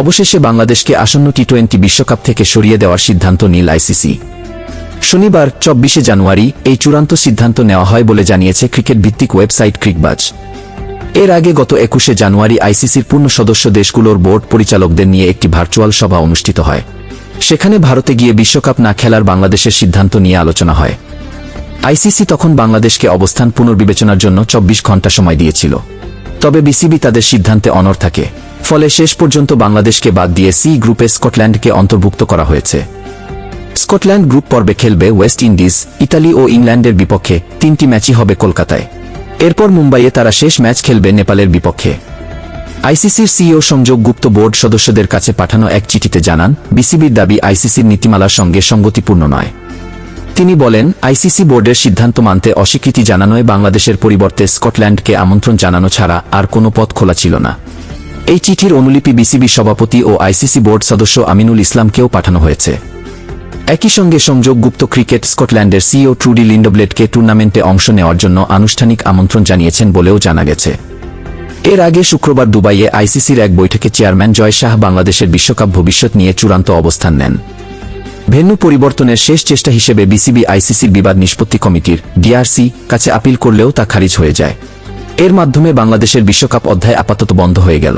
অবশেষে বাংলাদেশকে আসন্ন টি টোয়েন্টি বিশ্বকাপ থেকে সরিয়ে দেওয়ার সিদ্ধান্ত নিল আইসিসি। শনিবার, চব্বিশে জানুয়ারি, এই চূড়ান্ত সিদ্ধান্ত নেওয়া হয় বলে জানিয়েছে ক্রিকেট ভিত্তিক ওয়েবসাইট ক্রিকবাজ। এর আগে গত একুশে জানুয়ারি আইসিসির পূর্ণ সদস্য দেশগুলোর বোর্ড পরিচালকদের নিয়ে একটি ভার্চুয়াল সভা অনুষ্ঠিত হয়। সেখানে ভারতে গিয়ে বিশ্বকাপ না খেলার বাংলাদেশের সিদ্ধান্ত নিয়ে আলোচনা হয়। আইসিসি তখন বাংলাদেশকে অবস্থান পুনর্বিবেচনার জন্য চব্বিশ ঘণ্টা সময় দিয়েছিল। তবে বিসিবি তাদের সিদ্ধান্তে অনর থাকে। ফলে শেষ পর্যন্ত বাংলাদেশকে বাদ দিয়ে সি গ্রুপে স্কটল্যান্ডকে অন্তর্ভুক্ত করা হয়েছে। স্কটল্যান্ড গ্রুপ পর্বে খেলবে ওয়েস্ট ইন্ডিজ, ইতালি ও ইংল্যান্ডের বিপক্ষে তিনটি ম্যাচই হবে কলকাতায়। এরপর মুম্বাইয়ে তারা শেষ ম্যাচ খেলবে নেপালের বিপক্ষে। আইসিসির সিইও সংযোগ গুপ্ত বোর্ড সদস্যদের কাছে পাঠানো এক চিঠিতে জানান, বিসিবির দাবি আইসিসির নীতিমালার সঙ্গে সঙ্গতিপূর্ণ নয়। তিনি বলেন, আইসিসি বোর্ডের সিদ্ধান্ত মানতে অস্বীকৃতি জানানোয় বাংলাদেশের পরিবর্তে স্কটল্যান্ডকে আমন্ত্রণ জানানো ছাড়া আর কোনো পথ খোলা ছিল না। এই চিঠির অনুলিপি বিসিবি সভাপতি ও আইসিসি বোর্ড সদস্য আমিনুল ইসলামকেও পাঠানো হয়েছে। একই সঙ্গে সংযোগ গুপ্ত ক্রিকেট স্কটল্যান্ডের সিও ট্রুডি লিন্ডব্লেডকে টুর্নামেন্টে অংশ নেওয়ার জন্য আনুষ্ঠানিক আমন্ত্রণ জানিয়েছেন বলেও জানা গেছে। এর আগে শুক্রবার দুবাইয়ে আইসিসির এক বৈঠকে চেয়ারম্যান জয় শাহ বাংলাদেশের বিশ্বকাপ ভবিষ্যৎ নিয়ে চূড়ান্ত অবস্থান নেন। ভেন্যু পরিবর্তনের শেষ চেষ্টা হিসেবে বিসিবি আইসিসির বিবাদ নিষ্পত্তি কমিটির ডিআরসি কাছে আপিল করলেও তা খারিজ হয়ে যায়। এর মাধ্যমে বাংলাদেশের বিশ্বকাপ অধ্যায় আপাতত বন্ধ হয়ে গেল।